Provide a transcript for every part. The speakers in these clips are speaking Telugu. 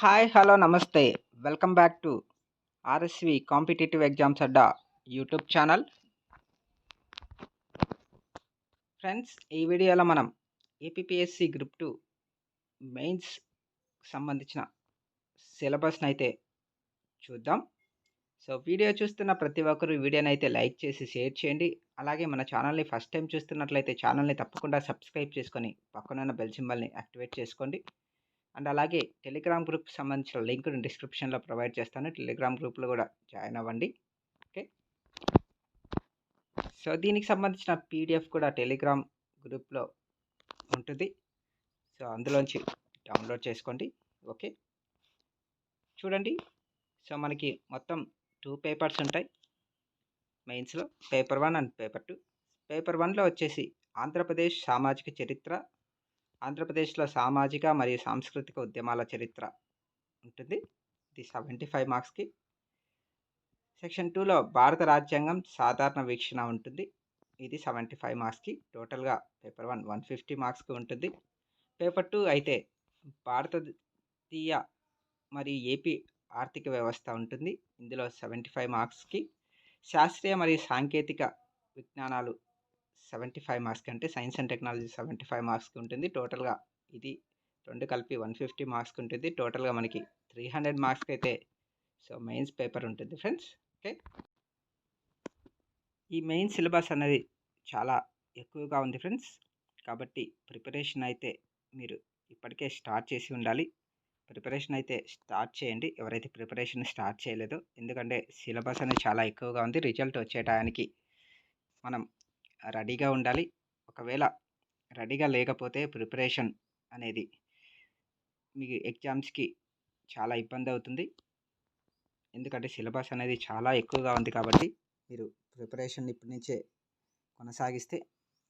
హాయ్ హలో నమస్తే. Welcome back to RSV competitive exams Adda YouTube channel friends ఈ వీడియోలో మనం ఏపీఎస్సి గ్రూప్ టూ మెయిన్స్ సంబంధించిన సిలబస్ని అయితే చూద్దాం. సో వీడియో చూస్తున్న ప్రతి ఒక్కరు వీడియోని అయితే లైక్ చేసి షేర్ చేయండి. అలాగే మన ఛానల్ని ఫస్ట్ టైం చూస్తున్నట్లయితే ఛానల్ని తప్పకుండా సబ్స్క్రైబ్ చేసుకొని పక్కనున్న బెల్ సింబల్ని యాక్టివేట్ చేసుకోండి. అండ్ అలాగే టెలిగ్రామ్ గ్రూప్ సంబంధించిన లింక్ డిస్క్రిప్షన్లో ప్రొవైడ్ చేస్తాను. టెలిగ్రామ్ గ్రూప్లో కూడా జాయిన్ అవ్వండి. ఓకే? సో దీనికి సంబంధించిన పీడిఎఫ్ కూడా టెలిగ్రామ్ గ్రూప్లో ఉంటుంది. సో అందులోంచి డౌన్లోడ్ చేసుకోండి. ఓకే? చూడండి. సో మనకి మొత్తం టూ పేపర్స్ ఉంటాయి. మెయిన్స్లో paper one and paper two. Paper వన్లో వచ్చేసి ఆంధ్రప్రదేశ్ సామాజిక చరిత్ర ఆంధ్రప్రదేశ్లో సామాజిక మరియు సాంస్కృతిక ఉద్యమాల చరిత్ర ఉంటుంది. ఇది సెవెంటీ ఫైవ్ మార్క్స్కి. సెక్షన్ టూలో భారత రాజ్యాంగం సాధారణ వీక్షణ ఉంటుంది. ఇది సెవెంటీ ఫైవ్ మార్క్స్కి. టోటల్గా పేపర్ వన్ వన్ ఫిఫ్టీ మార్క్స్కి ఉంటుంది. పేపర్ టూ అయితే భారతీయ మరియు ఏపీ ఆర్థిక వ్యవస్థ ఉంటుంది. ఇందులో సెవెంటీ ఫైవ్ మార్క్స్కి. శాస్త్రీయ మరియు సాంకేతిక విజ్ఞానాలు సెవెంటీ ఫైవ్ మార్క్స్కి అంటే science and technology seventy five మార్క్స్కి ఉంటుంది. టోటల్గా ఇది రెండు కలిపి వన్ ఫిఫ్టీ మార్క్స్కి ఉంటుంది. టోటల్గా మనకి త్రీ హండ్రెడ్ మార్క్స్కి అయితే సో మెయిన్స్ పేపర్ ఉంటుంది ఫ్రెండ్స్. ఓకే? ఈ మెయిన్ సిలబస్ అనేది చాలా ఎక్కువగా ఉంది ఫ్రెండ్స్. కాబట్టి ప్రిపరేషన్ అయితే మీరు ఇప్పటికే స్టార్ట్ చేసి ఉండాలి. ప్రిపరేషన్ అయితే స్టార్ట్ చేయండి. ఎవరైతే ప్రిపరేషన్ స్టార్ట్ చేయలేదో. ఎందుకంటే సిలబస్ అనేది చాలా ఎక్కువగా ఉంది. రిజల్ట్ వచ్చే టయానికి మనం రెడీగా ఉండాలి. ఒకవేళ రెడీగా లేకపోతే ప్రిపరేషన్ అనేది మీకు ఎగ్జామ్స్కి చాలా ఇబ్బంది అవుతుంది. ఎందుకంటే సిలబస్ అనేది చాలా ఎక్కువగా ఉంది కాబట్టి మీరు ప్రిపరేషన్ ఇప్పటి నుంచే కొనసాగిస్తే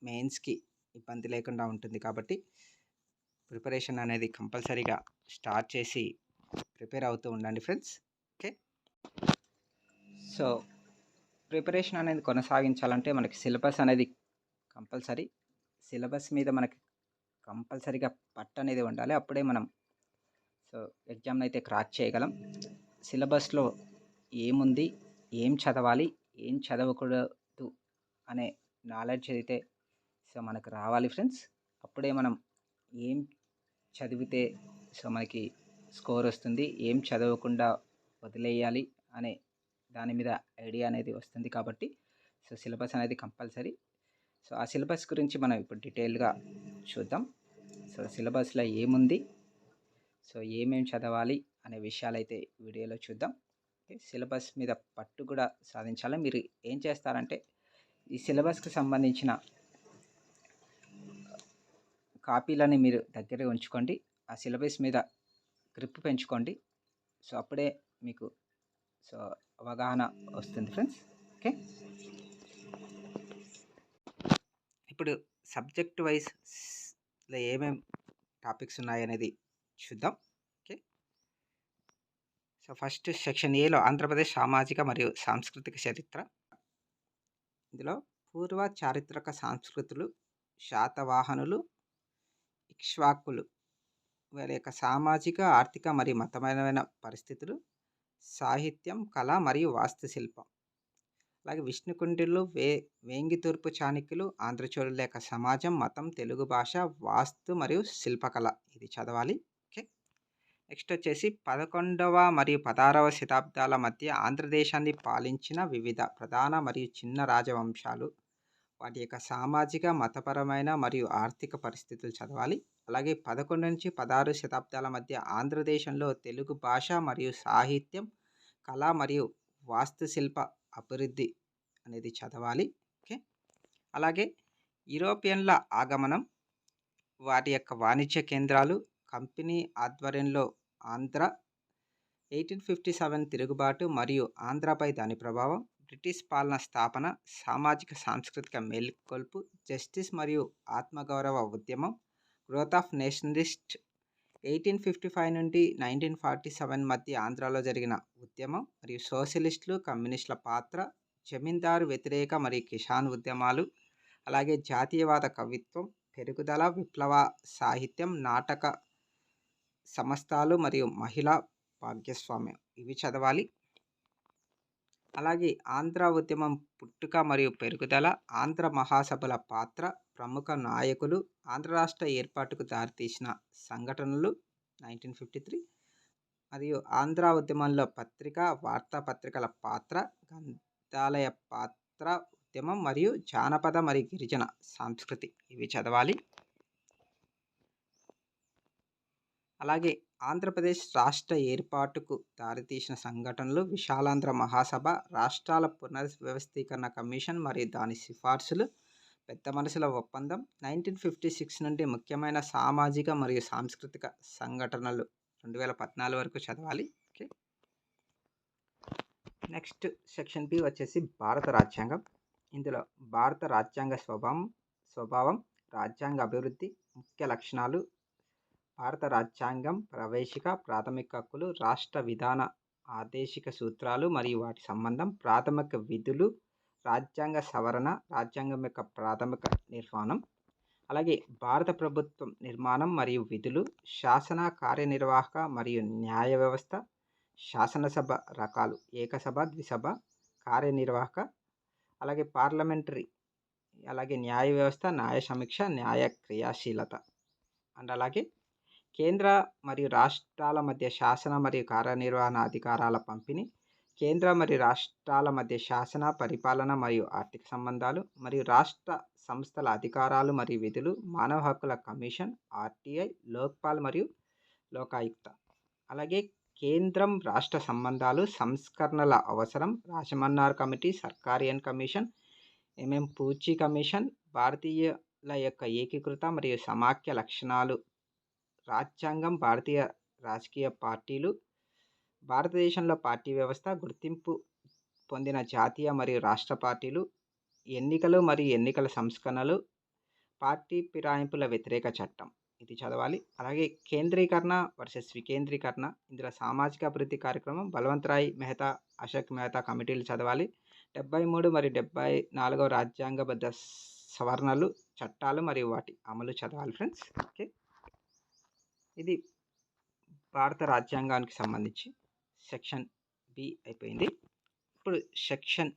మెయిన్స్కి ఇబ్బంది లేకుండా ఉంటుంది కాబట్టి ప్రిపరేషన్ అనేది కంపల్సరీగా స్టార్ట్ చేసి ప్రిపేర్ అవుతూ ఉండండి ఫ్రెండ్స్. ఓకే? సో ప్రిపరేషన్ అనేది కొనసాగించాలంటే మనకి సిలబస్ అనేది కంపల్సరీ. సిలబస్ మీద మనకి కంపల్సరీగా పట్టు అనేది ఉండాలి. అప్పుడే మనం సో ఎగ్జామ్ని అయితే క్రాక్ చేయగలం. సిలబస్లో ఏముంది ఏం చదవాలి ఏం చదవకూడదు అనే నాలెడ్జ్ అయితే సో మనకు రావాలి ఫ్రెండ్స్. అప్పుడే మనం ఏం చదివితే సో మనకి స్కోర్ వస్తుంది ఏం చదవకుండా వదిలేయాలి అనే దాని మీద ఐడియా అనేది వస్తుంది కాబట్టి సో సిలబస్ అనేది కంపల్సరీ. సో ఆ సిలబస్ గురించి మనం ఇప్పుడు డీటెయిల్గా చూద్దాం. సో సిలబస్లో ఏముంది? సో ఏమేమి చదవాలి అనే విషయాలు అయితే వీడియోలో చూద్దాం. ఓకే సిలబస్ మీద పట్టు కూడా సాధించాలి. మీరు ఏం చేస్తారంటే ఈ సిలబస్కి సంబంధించిన కాపీలని మీరు దగ్గర ఉంచుకోండి. ఆ సిలబస్ మీద గ్రిప్ పెంచుకోండి. సో అప్పుడే మీకు సో అవగాహన వస్తుంది ఫ్రెండ్స్. ఓకే? ఇప్పుడు సబ్జెక్ట్ వైజ్లో ఏమేమి టాపిక్స్ ఉన్నాయనేది చూద్దాం. ఓకే? సో ఫస్ట్ సెక్షన్ ఏలో ఆంధ్రప్రదేశ్ సామాజిక మరియు సాంస్కృతిక చరిత్ర. ఇందులో పూర్వ చారిత్రక సంస్కృతులు శాతవాహనులు ఇక్ష్వాకులు వీరి యొక్క సామాజిక ఆర్థిక మరియు మతపరమైన పరిస్థితులు సాహిత్యం కళ మరియు వాస్తుశిల్పం. అలాగే విష్ణుకుండిలు వే వేంగి తూర్పు చాణక్యులు ఆంధ్రచోళుల యొక్క సమాజం మతం తెలుగు భాష వాస్తు మరియు శిల్పకళ. ఇది చదవాలి. ఓకే. నెక్స్ట్ వచ్చేసి పదకొండవ మరియు పదహారవ శతాబ్దాల మధ్య ఆంధ్రదేశాన్ని పాలించిన వివిధ ప్రధాన మరియు చిన్న రాజవంశాలు. వాటి యొక్క సామాజిక మతపరమైన మరియు ఆర్థిక పరిస్థితులు చదవాలి. అలాగే పదకొండు నుంచి పదహారు శతాబ్దాల మధ్య ఆంధ్రదేశంలో తెలుగు భాష మరియు సాహిత్యం కళ మరియు వాస్తుశిల్ప అభివృద్ధి అనేది చదవాలి. ఓకే? అలాగే యూరోపియన్ల ఆగమనం వాటి యొక్క వాణిజ్య కేంద్రాలు కంపెనీ ఆధ్వర్యంలో ఆంధ్ర ఎయిటీన్ ఫిఫ్టీ సెవెన్ తిరుగుబాటు మరియు ఆంధ్రపై దాని ప్రభావం బ్రిటిష్ పాలన స్థాపన సామాజిక సాంస్కృతిక మేల్కొల్పు జస్టిస్ మరియు ఆత్మగౌరవ ఉద్యమం growth of nationalist eighteen fifty five నుండి నైన్టీన్ ఫార్టీ సెవెన్ మధ్య ఆంధ్రాలో జరిగిన ఉద్యమం మరియు సోషలిస్టులు కమ్యూనిస్టుల పాత్ర జమీందారు వ్యతిరేక మరియు కిసాన్ ఉద్యమాలు అలాగే జాతీయవాద కవిత్వం పెరుగుదల విప్లవ సాహిత్యం నాటక సంస్థలు మరియు మహిళా భాగ్యస్వామ్యం. ఇవి చదవాలి. అలాగే ఆంధ్ర ఉద్యమం పుట్టుక మరియు పెరుగుదల ఆంధ్ర మహాసభల పాత్ర ప్రముఖ నాయకులు ఆంధ్ర రాష్ట్ర ఏర్పాటుకు దారితీసిన సంఘటనలు నైన్టీన్ ఫిఫ్టీ త్రీ మరియు ఆంధ్ర ఉద్యమంలో పత్రిక వార్తాపత్రికల పాత్ర గ్రంథాలయ పాత్ర ఉద్యమం మరియు జానపద మరియు గిరిజన సంస్కృతి. ఇవి చదవాలి. అలాగే ఆంధ్రప్రదేశ్ రాష్ట్ర ఏర్పాటుకు దారితీసిన సంఘటనలు విశాలాంధ్ర మహాసభ రాష్ట్రాల పునర్వ్యవస్థీకరణ కమిషన్ మరియు దాని సిఫార్సులు పెద్ద మనసుల ఒప్పందం నైన్టీన్ ఫిఫ్టీ సిక్స్ నుండి ముఖ్యమైన సామాజిక మరియు సాంస్కృతిక సంఘటనలు రెండు వేల పద్నాలుగు వరకు చదవాలి. ఓకే. నెక్స్ట్ సెక్షన్ బి వచ్చేసి భారత రాజ్యాంగం. ఇందులో భారత రాజ్యాంగ స్వభావం స్వభావం రాజ్యాంగ అభివృద్ధి ముఖ్య లక్షణాలు భారత రాజ్యాంగం ప్రవేశిక ప్రాథమిక హక్కులు రాష్ట్ర విధాన ఆదేశిక సూత్రాలు మరియు వాటి సంబంధం ప్రాథమిక విధులు రాజ్యాంగ సవరణ రాజ్యాంగం యొక్క ప్రాథమిక నిర్మాణం అలాగే భారత ప్రభుత్వం నిర్మాణం మరియు విధులు శాసన కార్యనిర్వాహక మరియు న్యాయ వ్యవస్థ శాసనసభ రకాలు ఏకసభ ద్విసభ కార్యనిర్వాహక అలాగే పార్లమెంటరీ అలాగే న్యాయ వ్యవస్థ న్యాయ సమీక్ష న్యాయ క్రియాశీలత. అండ్ అలాగే కేంద్ర మరియు రాష్ట్రాల మధ్య శాసన మరియు కార్యనిర్వహణ అధికారాల పంపిణీ కేంద్ర మరియు రాష్ట్రాల మధ్య శాసన పరిపాలన మరియు ఆర్థిక సంబంధాలు మరియు రాష్ట్ర సంస్థల అధికారాలు మరియు విధులు మానవ హక్కుల కమిషన్ ఆర్టీఐ లోక్పాల్ మరియు లోకాయుక్త. అలాగే కేంద్రం రాష్ట్ర సంబంధాలు సంస్కరణల అవసరం Rajamannar committee Sarkaria commission MM Punchhi commission భారతీయుల యొక్క ఏకీకృత మరియు సమాఖ్య లక్షణాలు రాజ్యాంగం భారతీయ రాజకీయ పార్టీలు భారతదేశంలో పార్టీ వ్యవస్థ గుర్తింపు పొందిన జాతీయ మరియు రాష్ట్ర పార్టీలు ఎన్నికలు మరియు ఎన్నికల సంస్కరణలు పార్టీ ఫిరాయింపుల వ్యతిరేక చట్టం. ఇది చదవాలి. అలాగే కేంద్రీకరణ వర్సెస్ వికేంద్రీకరణ. ఇందులో సామాజిక అభివృద్ధి కార్యక్రమం బలవంతరాయ్ మెహతా అశోక్ మెహతా కమిటీలు చదవాలి. డెబ్బై మూడు మరియు డెబ్బై నాలుగవ రాజ్యాంగబద్ధ సవరణలు చట్టాలు మరియు వాటి అమలు చదవాలి ఫ్రెండ్స్. ఓకే. ఇది భారత రాజ్యాంగానికి సంబంధించి. సెక్షన్ బి అయిపోయింది. ఇప్పుడు సెక్షన్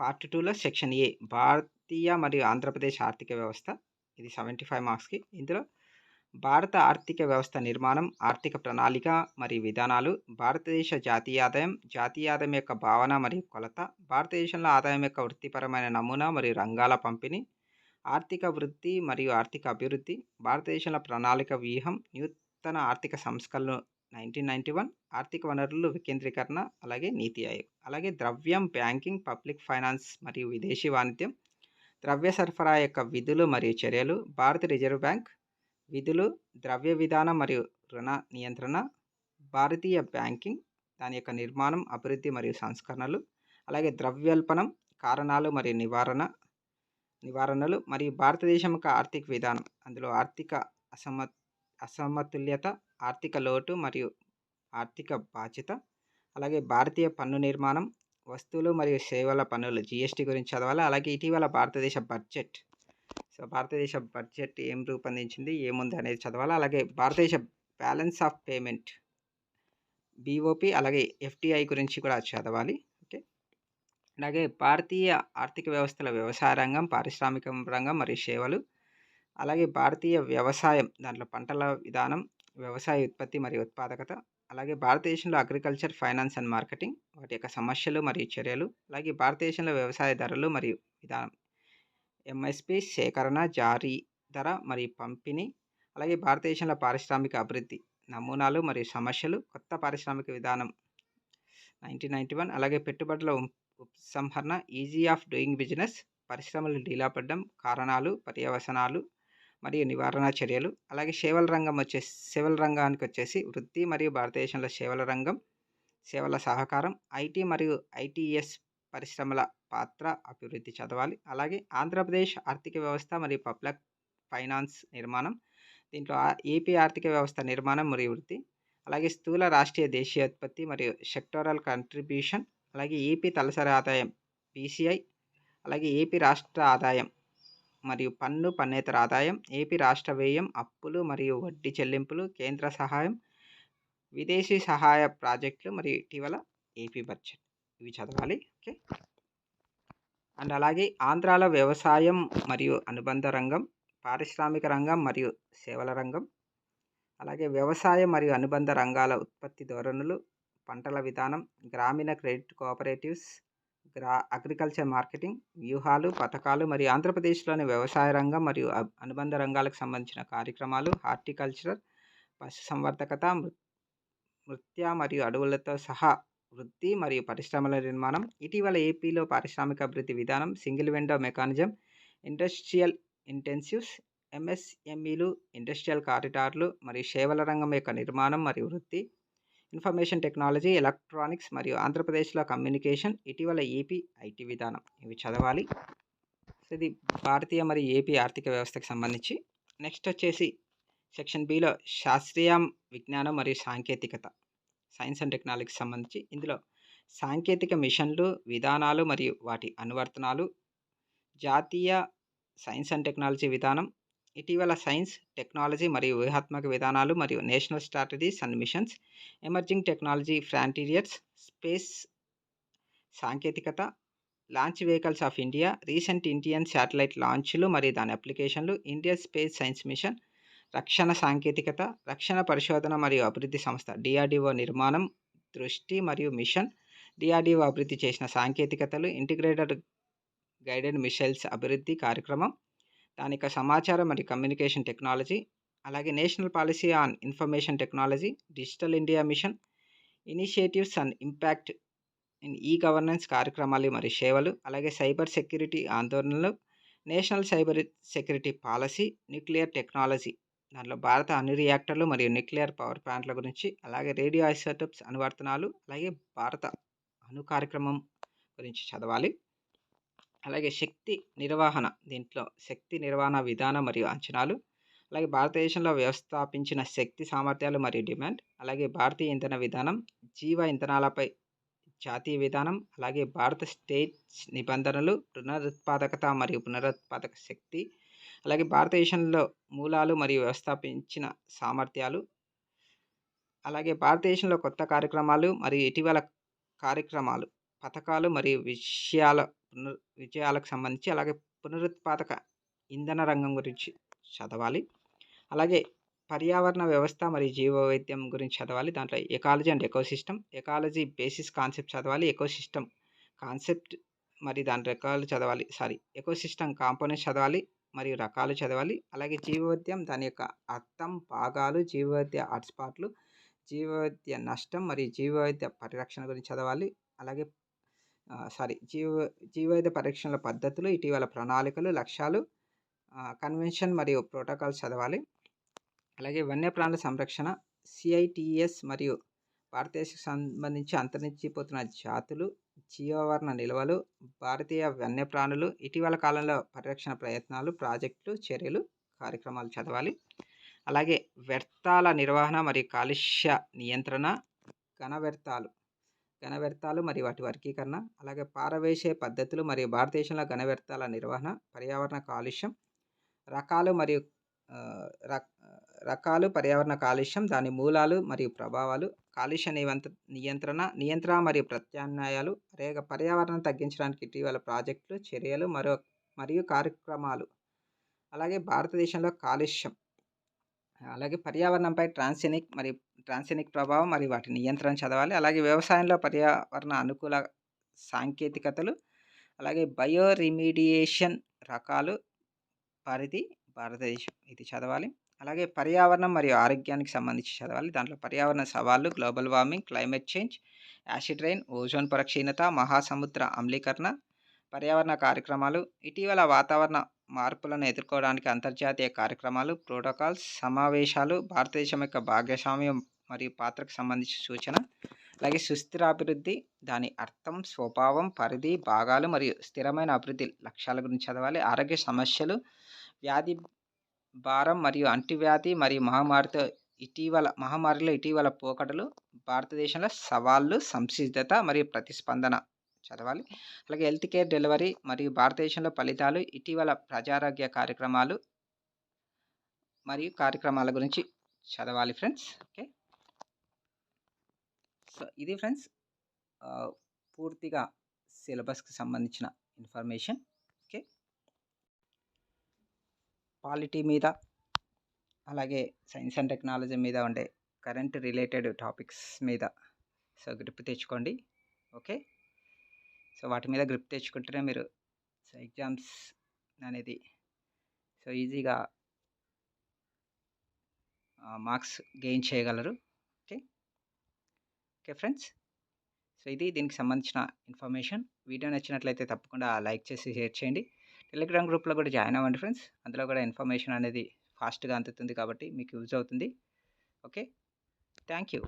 పార్ట్ టూలో సెక్షన్ ఏ భారతీయ మరియు ఆంధ్రప్రదేశ్ ఆర్థిక వ్యవస్థ. ఇది సెవెంటీ ఫైవ్ మార్క్స్కి. ఇందులో భారత ఆర్థిక వ్యవస్థ నిర్మాణం ఆర్థిక ప్రణాళిక మరియు విధానాలు భారతదేశ జాతీయ ఆదాయం జాతీయ ఆదాయం యొక్క భావన మరియు కొలత భారతదేశంలో ఆదాయం యొక్క వృత్తిపరమైన నమూనా మరియు రంగాల పంపిణీ ఆర్థిక వృద్ధి మరియు ఆర్థిక అభివృద్ధి భారతదేశంలో ప్రణాళిక వ్యూహం నూతన ఆర్థిక సంస్కరణలు నైన్టీన్ నైంటీ వన్ ఆర్థిక వనరులు వికేంద్రీకరణ అలాగే నీతి ఆయోగ్ అలాగే ద్రవ్యం బ్యాంకింగ్ పబ్లిక్ ఫైనాన్స్ మరియు విదేశీ వాణిజ్యం ద్రవ్య సరఫరా యొక్క విధులు మరియు చర్యలు భారత రిజర్వ్ బ్యాంక్ విధులు ద్రవ్య విధానం మరియు రుణ నియంత్రణ భారతీయ బ్యాంకింగ్ దాని యొక్క నిర్మాణం అభివృద్ధి మరియు సంస్కరణలు అలాగే ద్రవ్యోల్పణం కారణాలు మరియు నివారణ నివారణలు మరియు భారతదేశం యొక్క ఆర్థిక విధానం అందులో ఆర్థిక అసమ అసమతుల్యత ఆర్థిక లోటు మరియు ఆర్థిక బాధ్యత అలాగే భారతీయ పన్ను నిర్మాణం వస్తువులు మరియు సేవల పన్నులు జిఎస్టీ గురించి చదవాలి? అలాగే ఇటీవల భారతదేశ బడ్జెట్. సో భారతదేశ బడ్జెట్ ఏం రూపొందించింది ఏముంది అనేది చదవాలి? అలాగే భారతదేశ బ్యాలెన్స్ ఆఫ్ పేమెంట్ బీఓపి అలాగే ఎఫ్టిఐ గురించి కూడా చదవాలి. ఓకే. అలాగే భారతీయ ఆర్థిక వ్యవస్థల వ్యవసాయ రంగం పారిశ్రామిక రంగం మరియు సేవలు అలాగే భారతీయ వ్యవసాయం దాంట్లో పంటల విధానం వ్యవసాయ ఉత్పత్తి మరియు ఉత్పాదకత అలాగే భారతదేశంలో అగ్రికల్చర్ ఫైనాన్స్ అండ్ మార్కెటింగ్ వాటి యొక్క సమస్యలు మరియు చర్యలు అలాగే భారతదేశంలో వ్యవసాయ ధరలు మరియు విధానం. ఎంఎస్పి సేకరణ జారీ ధర మరియు పంపిణీ అలాగే భారతదేశంలో పారిశ్రామిక అభివృద్ధి నమూనాలు మరియు సమస్యలు కొత్త పారిశ్రామిక విధానం నైన్టీన్ నైంటీ వన్ అలాగే పెట్టుబడుల ఉపసంహరణ ఈజీ ఆఫ్ డూయింగ్ బిజినెస్ పరిశ్రమలు ఢీలాపడ్డం కారణాలు పర్యవసనాలు మరియు నివారణ చర్యలు. అలాగే సేవల రంగం వచ్చేసి సేవల రంగానికి వచ్చేసి వృత్తి మరియు భారతదేశంలో సేవల రంగం సేవల సహకారం ఐటీ మరియు ఐటీఎస్ పరిశ్రమల పాత్ర అభివృద్ధి చదవాలి. అలాగే ఆంధ్రప్రదేశ్ ఆర్థిక వ్యవస్థ మరియు పబ్లిక్ ఫైనాన్స్ నిర్మాణం దీంట్లో ఏపీ ఆర్థిక వ్యవస్థ నిర్మాణం మరియు వృద్ధి అలాగే స్థూల రాష్ట్రీయ దేశీయోత్పత్తి మరియు సెక్టోరల్ కంట్రిబ్యూషన్ అలాగే ఏపీ తలసరి ఆదాయం పీసీఐ అలాగే ఏపీ రాష్ట్ర ఆదాయం మరియు పన్ను పన్నేతర ఆదాయం ఏపీ రాష్ట్ర వ్యయం అప్పులు మరియు వడ్డీ చెల్లింపులు కేంద్ర సహాయం విదేశీ సహాయ ప్రాజెక్టులు మరియు ఇటీవల ఏపీ బడ్జెట్. ఇవి చదవాలి. ఓకే. అండ్ అలాగే ఆంధ్రాలో వ్యవసాయం మరియు అనుబంధ రంగం పారిశ్రామిక రంగం మరియు సేవల రంగం అలాగే వ్యవసాయ మరియు అనుబంధ రంగాల ఉత్పత్తి ధోరణులు పంటల విధానం గ్రామీణ క్రెడిట్ కోఆపరేటివ్స్ అగ్రికల్చర్ మార్కెటింగ్ వ్యూహాలు పథకాలు మరియు ఆంధ్రప్రదేశ్లోని వ్యవసాయ రంగం మరియు అనుబంధ రంగాలకు సంబంధించిన కార్యక్రమాలు హార్టికల్చర్ పశుసంవర్ధకత నృత్య మరియు అడవులతో సహా వృద్ధి మరియు పరిశ్రమల నిర్మాణం ఇటీవల ఏపీలో పారిశ్రామిక అభివృద్ధి విధానం single window mechanism industrial incentives ఎంఎస్ఎంఈలు industrial కారిడార్లు మరియు సేవల రంగం యొక్క నిర్మాణం మరియు వృద్ధి ఇన్ఫర్మేషన్ టెక్నాలజీ ఎలక్ట్రానిక్స్ మరియు ఆంధ్రప్రదేశ్లో కమ్యూనికేషన్ ఇటీవల ఏపీ ఐటీ విధానం ఇవి చదవాలి. సో ఇది భారతీయ మరియు ఏపీ ఆర్థిక వ్యవస్థకు సంబంధించి. నెక్స్ట్ వచ్చేసి సెక్షన్ బిలో శాస్త్రీయ విజ్ఞానం మరియు సాంకేతికత సైన్స్ అండ్ టెక్నాలజీకి సంబంధించి. ఇందులో సాంకేతిక మిషన్లు విధానాలు మరియు వాటి అనువర్తనాలు జాతీయ సైన్స్ అండ్ టెక్నాలజీ విధానం ఇటీవల సైన్స్ టెక్నాలజీ మరియు వ్యూహాత్మక విధానాలు మరియు national strategies and missions emerging technology frontiers space సాంకేతికత launch vehicles of India recent Indian satellite లాంచ్లు మరియు దాని అప్లికేషన్లు ఇండియన్ స్పేస్ సైన్స్ మిషన్ రక్షణ సాంకేతికత రక్షణ పరిశోధన మరియు అభివృద్ధి సంస్థ డిఆర్డిఓ నిర్మాణం దృష్టి మరియు మిషన్ డిఆర్డిఓ అభివృద్ధి చేసిన సాంకేతికతలు ఇంటిగ్రేటెడ్ గైడెడ్ మిషైల్స్ అభివృద్ధి కార్యక్రమం దాని యొక్క సమాచారం మరియు కమ్యూనికేషన్ టెక్నాలజీ అలాగే national policy on information technology digital India mission initiatives and impact in e governance కార్యక్రమాలు మరియు సేవలు అలాగే సైబర్ సెక్యూరిటీ ఆందోళనలు national cyber security policy nuclear technology. దాంట్లో భారత అణు రియాక్టర్లు మరియు న్యూక్లియర్ పవర్ ప్లాంట్ల గురించి అలాగే రేడియో ఐసోటప్స్ అనువర్తనాలు అలాగే భారత అణు కార్యక్రమం గురించి చదవాలి. అలాగే శక్తి నిర్వహణ దీంట్లో శక్తి నిర్వహణ విధానం మరియు అంచనాలు అలాగే భారతదేశంలో వ్యవస్థాపించిన శక్తి సామర్థ్యాలు మరియు డిమాండ్ అలాగే భారతీయ ఇంధన విధానం జీవ ఇంధనాలపై జాతీయ విధానం అలాగే భారత స్టేట్స్ నిబంధనలు పునరుత్పాదకత మరియు పునరుత్పాదక శక్తి అలాగే భారతదేశంలో మూలాలు మరియు వ్యవస్థాపించిన సామర్థ్యాలు అలాగే భారతదేశంలో కొత్త కార్యక్రమాలు మరియు ఇటీవల కార్యక్రమాలు పథకాలు మరియు విషయాల పునరు విజయాలకు సంబంధించి అలాగే పునరుత్పాదక ఇంధన రంగం గురించి చదవాలి. అలాగే పర్యావరణ వ్యవస్థ మరియు జీవ వైద్యం గురించి చదవాలి. దాంట్లో ecology and ecosystem ecology basis concept చదవాలి. ఎకోసిస్టమ్ కాన్సెప్ట్ మరి దాని రకాలు చదవాలి. సారీ ఎకోసిస్టమ్ కాంపోనెంట్స్ చదవాలి మరియు రకాలు చదవాలి. అలాగే జీవవైద్యం దాని యొక్క అర్థం భాగాలు జీవవైద్య హాట్స్పాట్లు జీవవైద్య నష్టం మరియు జీవవైద్య పరిరక్షణ గురించి చదవాలి. అలాగే సారీ జీవ జీవవైద్య పరీక్షల పద్ధతులు ఇటీవల ప్రణాళికలు లక్ష్యాలు కన్వెన్షన్ మరియు ప్రోటోకాల్స్ చదవాలి. అలాగే వన్యప్రాణుల సంరక్షణ సిఐటిఎస్ మరియు భారతదేశకు సంబంధించి అంతరించిపోతున్న జాతులు జీవవర్ణ నిల్వలు భారతీయ వన్యప్రాణులు ఇటీవల కాలంలో పరిరక్షణ ప్రయత్నాలు ప్రాజెక్టులు చర్యలు కార్యక్రమాలు చదవాలి. అలాగే వ్యర్థాల నిర్వహణ మరియు కాలుష్య నియంత్రణ ఘన వ్యర్థాలు ఘన వ్యర్థాలు మరియు వాటి వర్గీకరణ అలాగే పారవేసే పద్ధతులు మరియు భారతదేశంలో ఘన వ్యర్థాల నిర్వహణ పర్యావరణ కాలుష్యం రకాలు మరియు రకాలు పర్యావరణ కాలుష్యం దాని మూలాలు మరియు ప్రభావాలు కాలుష్య నివంత నియంత్రణ నియంత్రణ మరియు ప్రత్యామ్నాయాలు రేగ పర్యావరణం తగ్గించడానికి ఇటీవల ప్రాజెక్టులు చర్యలు మరో మరియు కార్యక్రమాలు. అలాగే భారతదేశంలో కాలుష్యం. అలాగే పర్యావరణంపై ట్రాన్సెనిక్ మరి ట్రాన్సెనిక్ ప్రభావం మరియు వాటి నియంత్రణ చదవాలి. అలాగే వ్యవసాయంలో పర్యావరణ అనుకూల సాంకేతికతలు అలాగే బయో రిమీడియేషన్ రకాలు పరిధి భారతదేశం ఇది చదవాలి. అలాగే పర్యావరణం మరియు ఆరోగ్యానికి సంబంధించి చదవాలి. దాంట్లో పర్యావరణ సవాళ్ళు global warming climate change acid rain ozone పరక్షీణత మహాసముద్ర అమ్లీకరణ పర్యావరణ కార్యక్రమాలు ఇటీవల వాతావరణ మార్పులను ఎదుర్కోవడానికి అంతర్జాతీయ కార్యక్రమాలు ప్రోటోకాల్స్ సమావేశాలు భారతదేశం యొక్క భాగస్వామ్యం మరియు పాత్రకు సంబంధించిన సూచన అలాగే సుస్థిర అభివృద్ధి దాని అర్థం స్వభావం పరిధి భాగాలు మరియు స్థిరమైన అభివృద్ధి లక్ష్యాల గురించి చదవాలి. ఆరోగ్య సమస్యలు వ్యాధి భారం మరియు అంటువ్యాధి మరియు మహమ్మారితో ఇటీవల మహమ్మారిలో ఇటీవల పోకడలు భారతదేశంలో సవాళ్ళు సంసిద్ధత మరియు ప్రతిస్పందన. చదవాలి. అలాగే హెల్త్ కేర్ డెలివరీ మరియు భారతదేశంలో ఫలితాలు ఇటీవల ప్రజారోగ్య కార్యక్రమాలు మరియు కార్యక్రమాల గురించి చదవాలి ఫ్రెండ్స్. ఓకే. సో ఇది ఫ్రెండ్స్ పూర్తిగా సిలబస్కి సంబంధించిన ఇన్ఫర్మేషన్. ఓకే. పాలిటీ మీద అలాగే సైన్స్ అండ్ టెక్నాలజీ మీద ఉండే కరెంట్ రిలేటెడ్ టాపిక్స్ మీద. సో గ్రిప్ తెచ్చుకోండి. ఓకే. సో వాటి మీద గ్రిప్ తెచ్చుకుంటేనే మీరు సో ఎగ్జామ్స్ అనేది సో ఈజీగా మార్క్స్ గెయిన్ చేయగలరు. ఓకే? Okay friends? సో ఇది దీనికి సంబంధించిన ఇన్ఫర్మేషన్. వీడియో నచ్చినట్లయితే తప్పకుండా లైక్ చేసి షేర్ చేయండి. టెలిగ్రామ్ గ్రూప్లో కూడా జాయిన్ అవ్వండి ఫ్రెండ్స్. అందులో కూడా ఇన్ఫర్మేషన్ అనేది ఫాస్ట్గా అందుతుంది కాబట్టి మీకు యూజ్ అవుతుంది. ఓకే? Thank you